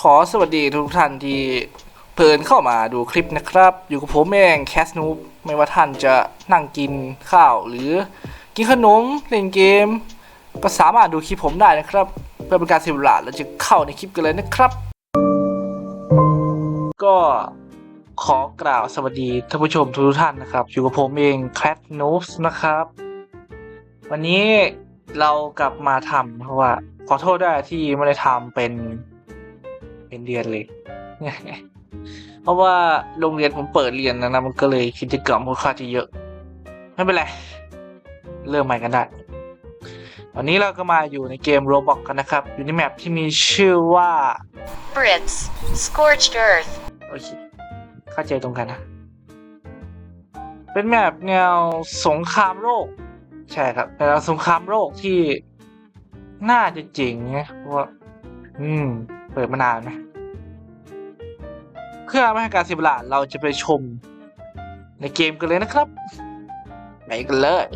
ขอสวัสดีทุกท่านที่เพลินเข้ามาดูคลิปนะครับ อยู่กับผมเองแคสนูบไม่ว่าท่านจะนั่งกินข้าว หรือกินขนมเล่นเกม ก็สามารถดูคลิปผมได้นะครับ เพื่อเป็นการเสียเวลาเราจะเข้าในคลิปกันเลยนะครับ ก็ขอกล่าวสวัสดีท่านผู้ชมทุกท่านนะครับ อยู่กับผมเองแคสนูบนะครับ วันนี้เรากลับมาทำเพราะว่าขอโทษด้วยที่ไม่ได้ทำเป็น เป็นเดือนเลย เพราะว่าโรงเรียนผมเปิดเรียนนะนะมันก็เลยกิจกรรมค่อนข้างจะเยอะ ไม่เป็นไร เริ่มใหม่กันได้วันนี้เราก็มาอยู่ในเกม Roblox กันนะครับ อยู่ในแมปที่มีชื่อว่า Brits, Scorched Earth. โอเคเข้าใจตรงกันนะ เป็นแมปแนวสงครามโลก ใช่ครับแนวสงครามโลกที่น่าจะเจ๋งนะเพราะว่า อืม เปิดมานานไหม เพื่อไม่ให้การเสียเวลาเราจะไปชม ในเกมกันเลยนะครับไปกันเลย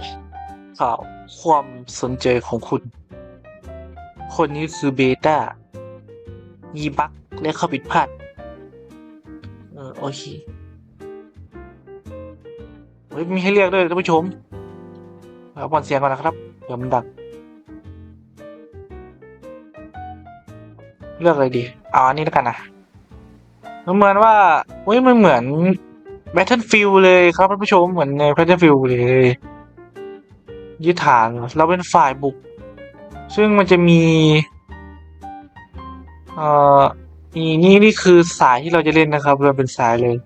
ข่าวความสนใจของคุณ คนนี้คือเบต้ามีบั๊กและข้อผิดพลาดเออโอเคเฮ้ยมีให้เรียกด้วยท่านผู้ชมเอาบอลเสียงก่อนนะครับเดี๋ยวมันดังเลือกอะไรดีเอาอันนี้แล้วกันนะ มันเหมือนว่าเฮ้ยมันเหมือน Battlefield เลยครับท่านผู้ชมเหมือนใน Battlefield เลย ยึดฐานเราเป็นฝ่ายบุก ซึ่งมันจะมี เอ่อนี่นี่นี่คือสายที่เราจะเล่นนะครับ เราเป็นสายเลย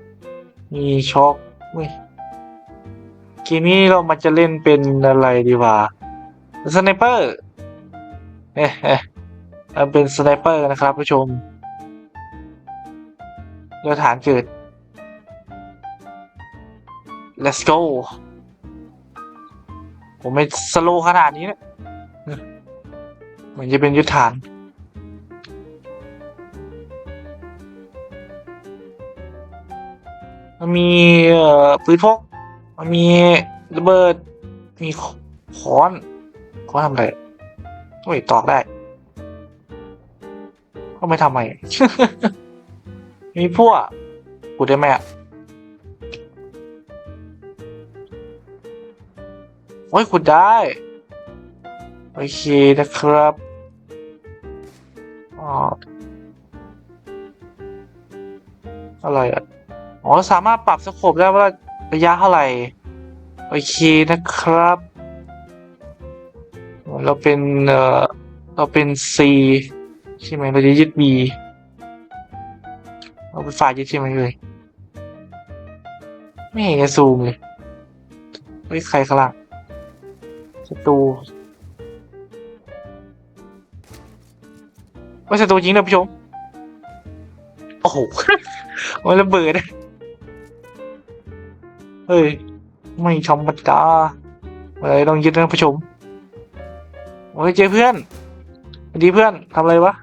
มีช็อคเว้ยเกมนี้เรามันจะเล่นเป็นอะไรดีวะสไนเปอร์เอ๊ะเอ๊ะเราเป็นสไนเปอร์นะครับผู้ชม เรือฐานเกิด let's go ผมไม่สโลว์ขนาดนี้เนะเหมือนจะเป็นยุทธฐาน มันมีปืนพก มันมีระเบิด มีค้อนค้อนทำอะไรโอ้ยตอกได้ ก็ไม่ทำไม มีพวกกูได้ไหมอะโอ้ยขุดได้ โอเคนะครับอ๋ออะไรอะอ๋อสามารถปรับสโคปได้ว่าระยะเท่าไหร่ โอเคนะครับ เราเป็น เอ่อ เราเป็น C ใช่ไหมเราจะยึด B เราเป็นฝ่ายยึดใช่ไหมเลยไม่เห็นจะซูมเลยเฮ้ยใครข้างล่างศัตรูว่าศัตรูจริงนะผู้ชม โอ้โหมันระเบิดเฮ้ย ไม่ธรรมดาอะไรต้องยึดนะผู้ชมโอ้ยเจอเพื่อนสวัสดีเพื่อนทำอะไรวะ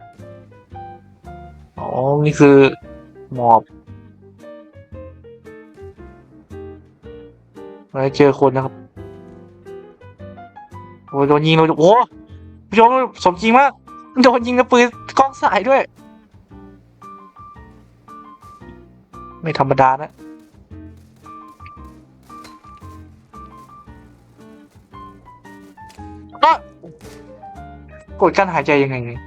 อ๋อ นี่คือ หมอบมาเจอคนนะครับ โอ้ยโดนยิงโดนโอ้ผู้ชมสมจริงมากโดนยิงกับปืนกล้องสายด้วย ไม่ธรรมดานะก็กดการหายใจยังไงเนี่ย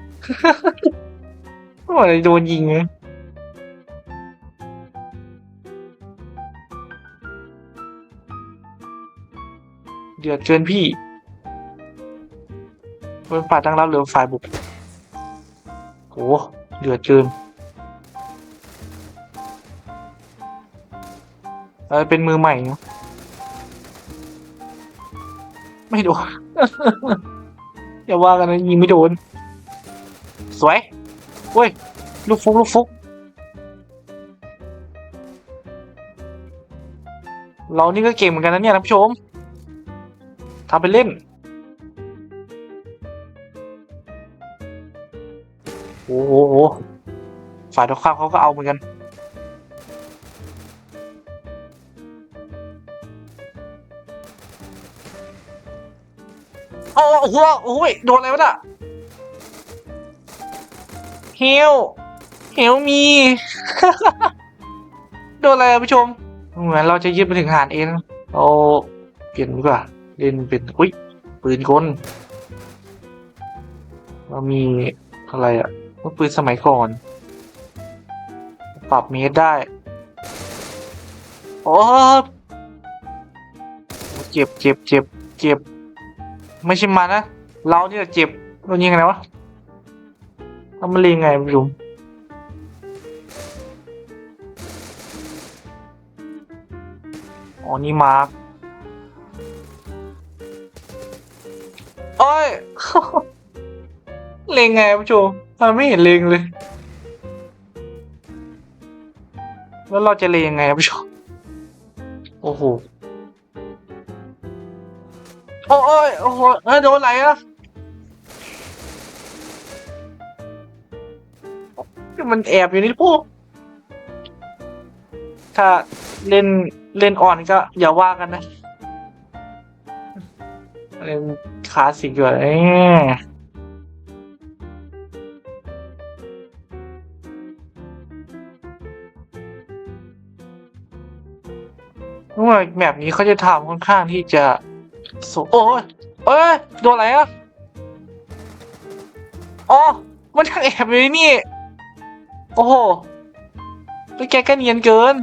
โอ้ยโดนยิงเลย เดือดเกินพี่เป็นฝ่ายตั้งรับหรือฝ่ายบุกโอ้เดือดเกินเออเป็นมือใหม่เนอะไม่โดนอย่าว่ากันนะยิงไม่โดน สวยเว้ย ลูกฟุกลูกฟุก เรานี่ก็เก่งเหมือนกันนะเนี่ยท่านผู้ชม ทำไปเล่น โอ้โหฝ่ายตรงข้ามเขาก็เอาเหมือนกัน โอ้โหโอ้ยโดนอะไรวะน่ะฮิวเฮลมี โดนอะไรผู้ชม เหมือนเราจะยึดไปถึงหานเองเราเปลี่ยนดีกว่า เล่นเป็นอุ้ยปืนกลเรามีอะไรอะว่าปืนสมัยก่อน ปรับเมตรได้ โอ้เจ็บเจ็บเจ็บเจ็บ ไม่ใช่มันนะ เราเนี่ยเจ็บโดนยิงไงวะทำมันเรียงไงผู้ชมอ๋อนี่มาร์ โอ้ย เลงไงผู้ชมมันไม่เห็นเลงเลย แล้วเราจะเลงไงผู้ชมโอ้โห โอ้ยโอ้โหเออโดนอะไรอะมันแอบอยู่นี่พวกถ้าเล่นเล่นอ่อนก็อย่าว่ากันนะ เล่นคลาสสิกอยู่เอ้ยว่าแบบนี้เขาจะทำค่อนข้างที่จะสูโอ้ยเอ้ยโดนอะไรอะอ๋อมันทางแอบอยู่นี่ โอ้โหแล้วแกก็เนียนเกิน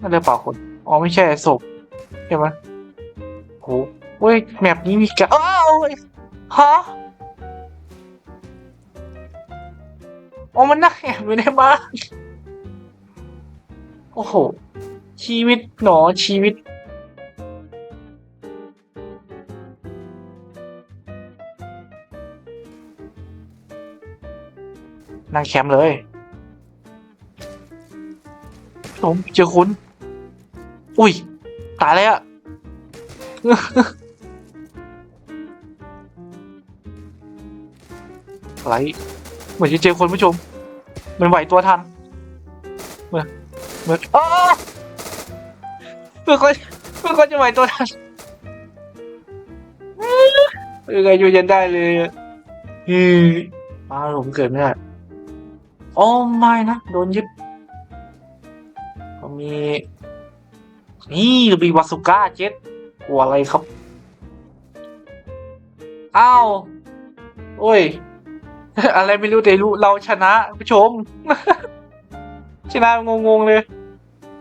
นั่นเลยเปล่าคนอ๋อไม่ใช่ศพใช่ไหมโหเว้ยแมปนี้มีกะอ้าวฮะอ๋อมันนั่งแอบอยู่ในบ้านโอ้โห ชีวิตหนอชีวิตนั่งแคมป์เลยผมเจอคุณ อุ้ย ตายแล้วอะไรเหมือนจะเจอคนผู้ชม มันไหวตัวทัน เหมือนเหมือนอ้าเพื่อนคนเพื่อนคนจะไหวตัวทันยังไงอยู่ยันได้เลยอะอืออ้าผมเกิดไม่ได้โอ้ไม่นะ โดนยึดก็มี นี่บีวาสุก้าเจ็ดกลัวอะไรครับ อ้าว โอ้ย อะไรไม่รู้แต่รู้เราชนะผู้ชม ชนะงงๆเลย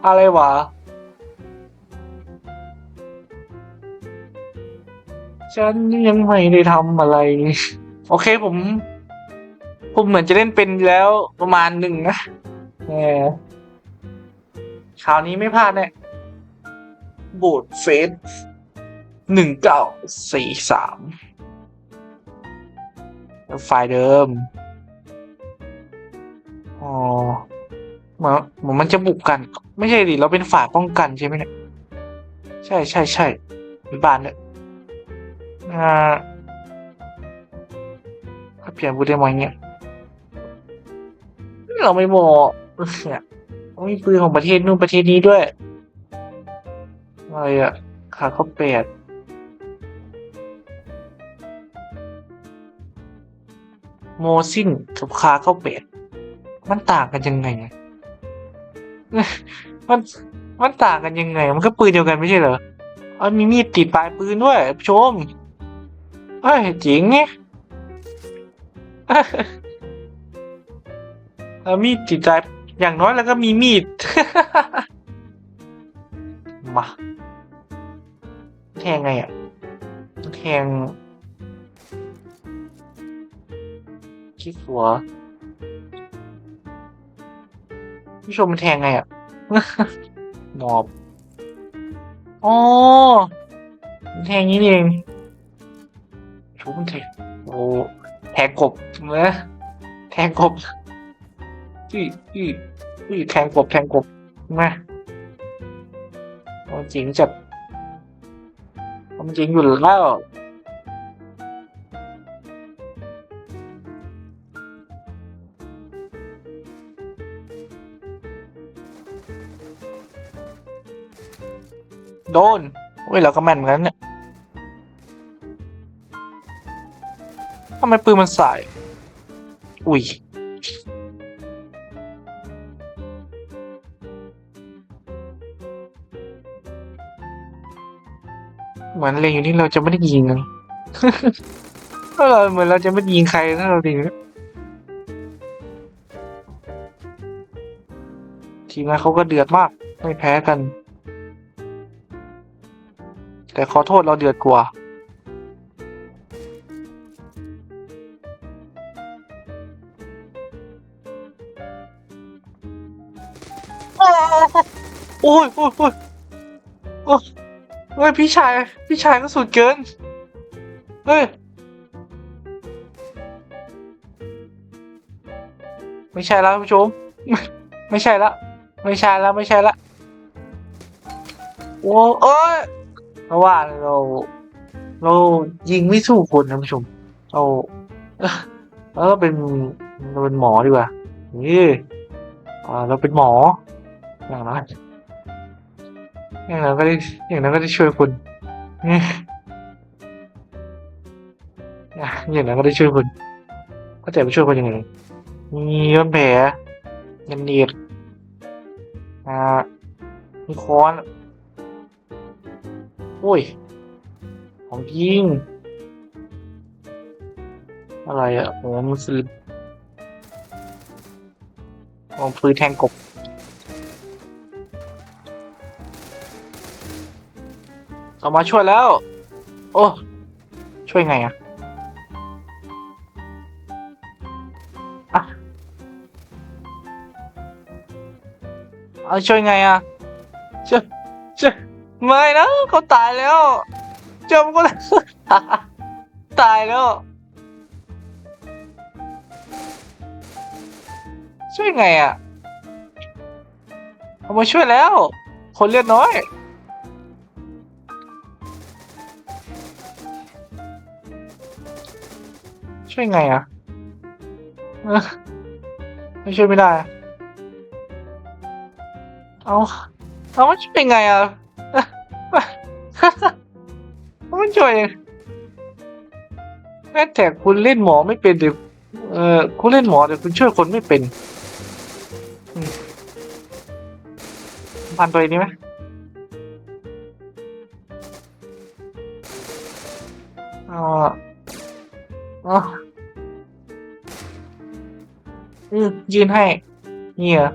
อะไรวะฉันยังไม่ได้ทำอะไร โอเคผม ผมเหมือนจะเล่นเป็นแล้วประมาณหนึ่งนะแหมคราวนี้ไม่พลาดแน่ บูดเฟสหนึ่งเก้าสี่สามไฟล์เดิม อ๋อเหมือนเหมือนมันจะบุกกัน ไม่ใช่ดิเราเป็นฝ่ายป้องกันใช่ไหมเนี่ย ใช่ใช่ใช่บานเนี่ยอ่าถ้าเปลี่ยนบูเดมอยเนี่ยเราไม่บอกเนี่ยมีปืนของประเทศนู่นประเทศนี้ด้วย อะไรอะ ขาเขาแปดโมซินกับคาเข้าเป็ดมันต่างกันยังไงมันมันต่างกันยังไง มันก็ปืนเดียวกันไม่ใช่เหรอเอยมีมีดติดปลายปืนด้วยชมเฮ้ยจริงเนี่ยเอามีดติดปลายอย่างน้อยแล้วก็มีมีด มา แทงไงอะแทงคลิกหัวผู้ชมมันแทงไงอะหมอบอ๋อมันแทงนี้นี่เองชุบมันแทงโอ้แทงกบนะแทงกบอุ้ยอุ้ยอุ้ยแทงกบแทงกบมาเอาจริงจัดเอา จริงอยู่แล้วโดนเว้ยเราก็แม่นเหมือนกันเนี่ยทำไมปืนมันสาย อุ้ย เหมือนเรียนอยู่นี่เราจะไม่ได้ยิงกันถ้าเราเหมือนเราจะไม่ได้ยิงใครถ้าเราดีทีมงานเขาก็เดือดมาก ไม่แพ้กัน แต่ขอโทษเราเดือดกว่าโอ้ยโอ้ยโอ้ย เฮ้ยพี่ชาย พี่ชายก็สุดเกิน เฮ้ย ไม่ใช่แล้วผู้ชม ไม่ใช่ละไม่ใช่แล้วไม่ใช่ละโอ้เอ้ยเพราะว่าเรา เรายิงไม่สู้คนนะผู้ชมเราเราเป็นเราเป็นหมอดีกว่านี่อ่าเราเป็นหมออย่างน้อย อย่างน้อยก็ได้อย่างน้อยก็ได้ช่วยคุณนี่อย่างน้อยก็ได้ช่วยคุณก็จะไปช่วยคนยังไงมีย้อนแผลยันเนียดอ่ามีค้อนโอ้ย ของยิง อะไรอะโอ้มันซื้อมองปืนแทงกบ เอามาช่วยแล้ว โอ้ ช่วยไงอะอะเอาช่วยไงอะช่วยช่วยไม่นะเขาตายแล้วจมก็ตายแล้ว ช่วยไงอะเอามาช่วยแล้ว คนเลือดน้อย ช่วยไงอะไม่ช่วยไม่ได้ เอาเอาช่วยไงอะมันช่วยแม้แต่คุณเล่นหมอไม่เป็นเดี๋ยวเออคุณเล่นหมอแต่คุณช่วยคนไม่เป็นพันตัวนี้ไหมอ่าอ๋อ อืมยืนให้ เนี่เหรอ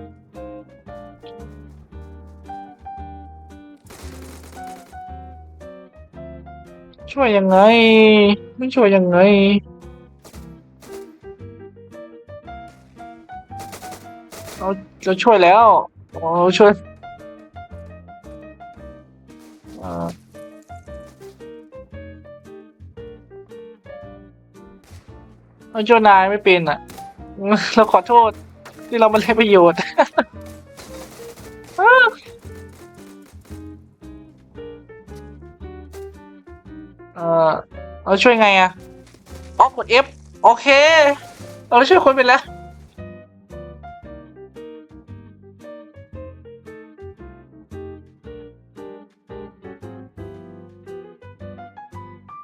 ช่วยยังไง ไม่ช่วยยังไง เราเราช่วยแล้วอ๋อช่วยอ่าเราช่วยนายไม่เป็นอะ เราขอโทษ ที่เราไม่ได้ประโยชน์เออเราช่วยไงอะอ๋อกด F โอเค เราช่วยคนไปแล้ว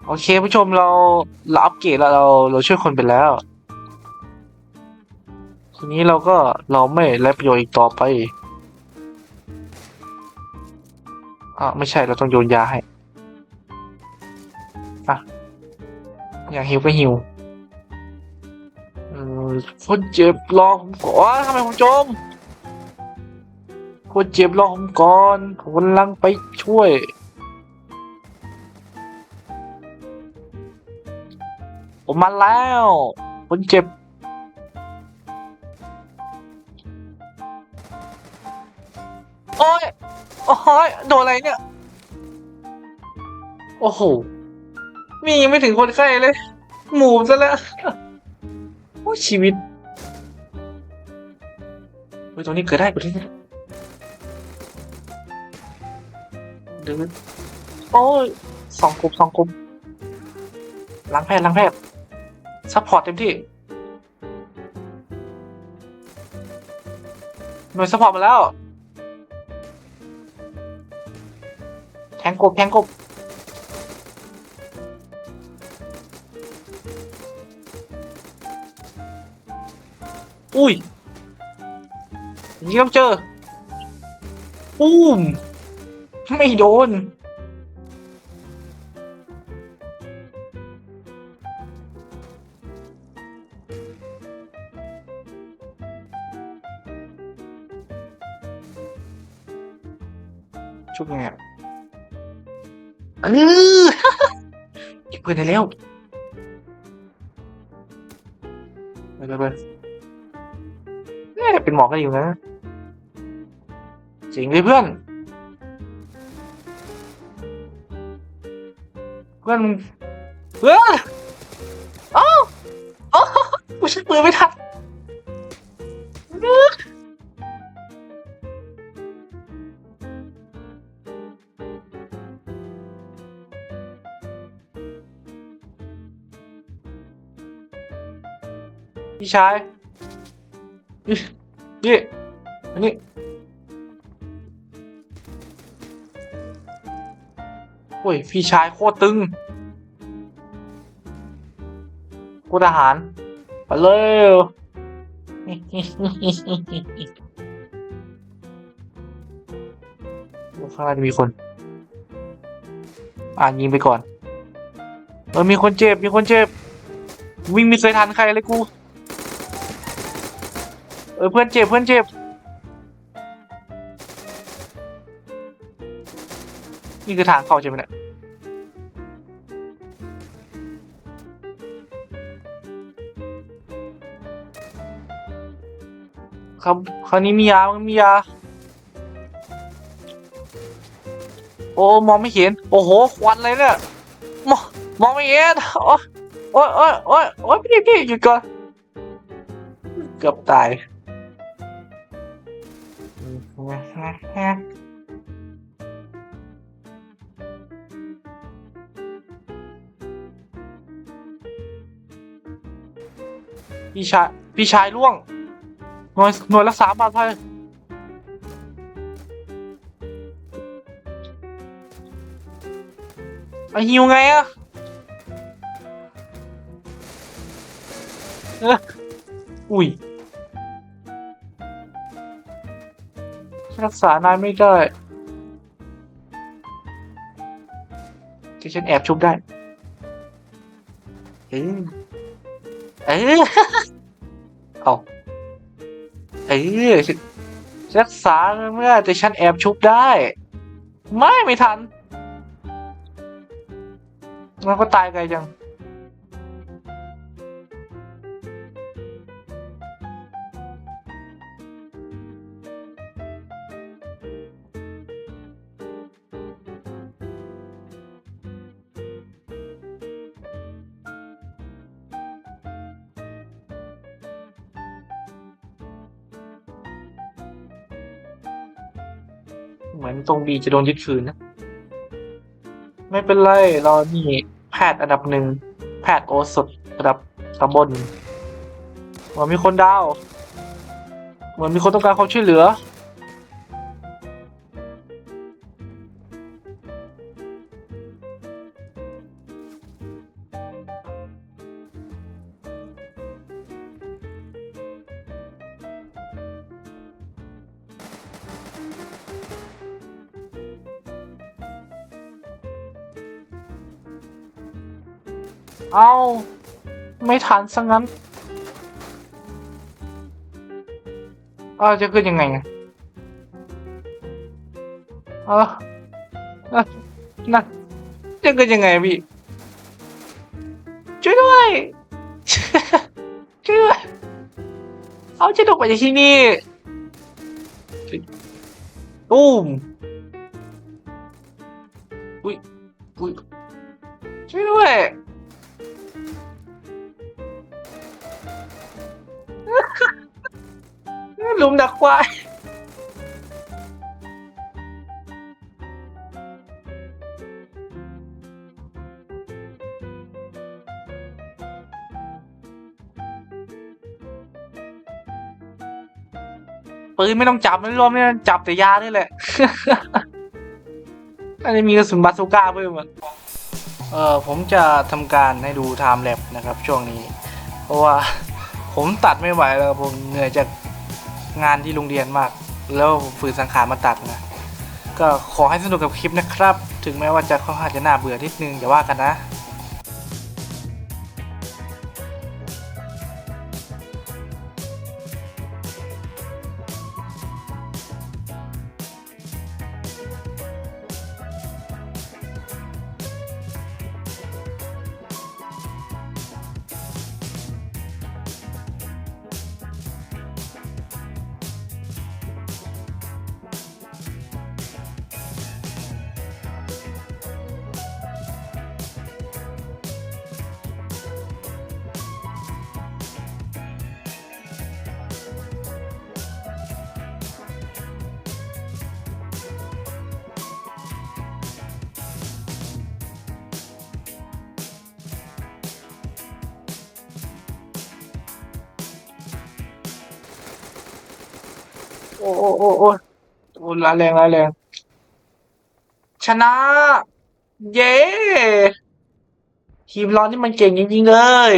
โอเคผู้ชมเราเราอัปเกรดแล้วเราเราช่วยคนไปแล้ว นี้เราก็เราไม่ไร้ประโยชน์อีกต่อไปอ่าไม่ใช่เราต้องโยนยาให้อะอยากหิวก็หิวเออคนเจ็บรอผมก่อนทำไมผมจมคนเจ็บรอผมก่อนผมกำลังไปช่วยผมมาแล้ว คนเจ็บ โอ้ยโดนอะไรเนี่ย โอ้โห มียังไม่ถึงคนไข้เลย หมูซะแล้ว โอ้ยชีวิตเฮ้ยตรงนี้เกิดได้กูที่นี่เดินโอ้ยสองกลุ่มสองกลุ่มล้างแพทย์ล้างแพทย์ซัพพอร์ตเต็มที่ หน่วยซัพพอร์ตมาแล้ว แทงกบแทงกบอุ้ยยิงต้องเจอปุ้ม ไม่โดน เออเพื่อนได้แล้วไปไปไปเนี่ยเป็นหมอกันอยู่นะจริงเลยเพื่อน เพื่อนมึงเพื่อนอ้าเอ้ากูใช้ปืนไม่ทัน พี่ชายนี่นี่อันนี้โอ้ย พี่ชายโคตรตึงกูทหาร ไปเร็วข้างหน้าจะมีคน อ่านยิงไปก่อน เออ มีคนเจ็บ มีคนเจ็บ วิ่งไม่เคยทันใครเลยกู เออเพื่อนเจ็บเพื่อนเจ็บนี่คือทางเข้าใช่ไหมเนี่ยครับคราวนี้มียามันมียา โอ้มองไม่เห็น โอ้โห ควันเลยเนี่ย มองมองไม่เห็น โอ้โอ้ยโอ้ยโอ้ยโอ้ยพี่พี่หยุดก่อน เกือบตาย พี่ชายพี่ชายล่วงหน่วยหน่วยรักษาบาดภัยอหิวไงอะเอออุ้ย รักษานายไม่ได้ที่ฉันแอบชุบได้ เออเออเอาเออฉันรักษาไม่ได้แต่ฉันแอบชุบได้ ไม่ไม่ทัน มันก็ตายไกลจัง เหมือนตรงบีจะโดนยึดคืนนะ ไม่เป็นไร เรานี่แพทย์อันดับหนึ่ง แพทย์โอสถระดับตำบลเหมือนมีคนดาว เหมือนมีคนต้องการความช่วยเหลือ ขันซะงั้นเอาจะขึ้นยังไงเออเอ่อนะจะขึ้นยังไงพี่ ช่วยด้วยช่วยด้วยเอาจะตกไปจากที่นี่ตูมอุ้ยอุ้ยช่วยด้วย หลุมดักควายปืนไม่ต้องจับไม่รวมเนี่ยจับแต่ยานี่แหละ อันนี้มีกระสุนบาซูก้าเพิ่มอะเออผมจะทำการให้ดูไทม์แลปนะครับ ช่วงนี้ เพราะว่าผผมตัดไม่ไหวแล้วผมเหนื่อยจาก งานที่โรงเรียนมาก แล้วฝืนสังขารมาตัดนะ ก็ขอให้สนุกกับคลิปนะครับ ถึงแม้ว่าจะค่อนข้างจะน่าเบื่อนิดนึงอย่าว่ากันนะ โอ้โอ้โอ้โอ้โอ้ร้ายแรงร้ายแรง ชนะ เย้ ทีมเรานี่มันเก่งจริงๆเลย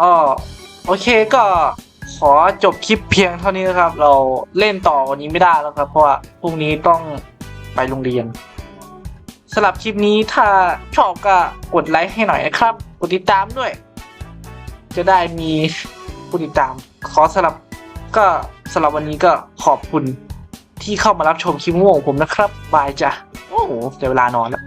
อ๋อโอเคก็ขอจบคลิปเพียงเท่านี้นะครับ เราเล่นต่อวันนี้ไม่ได้แล้วครับ เพราะว่าพรุ่งนี้ต้องไปโรงเรียนสำหรับคลิปนี้ถ้าชอบก็กดไลค์ให้หน่อยนะครับ กดติดตามด้วย จะได้มี ผู้ติดตาม ขอสำหรับก็สำหรับวันนี้ก็ขอบคุณที่เข้ามารับชมคลิปม่วงผมนะครับ บายจ้ะ โอ้โหเดี๋ยวเวลานอนแล้ว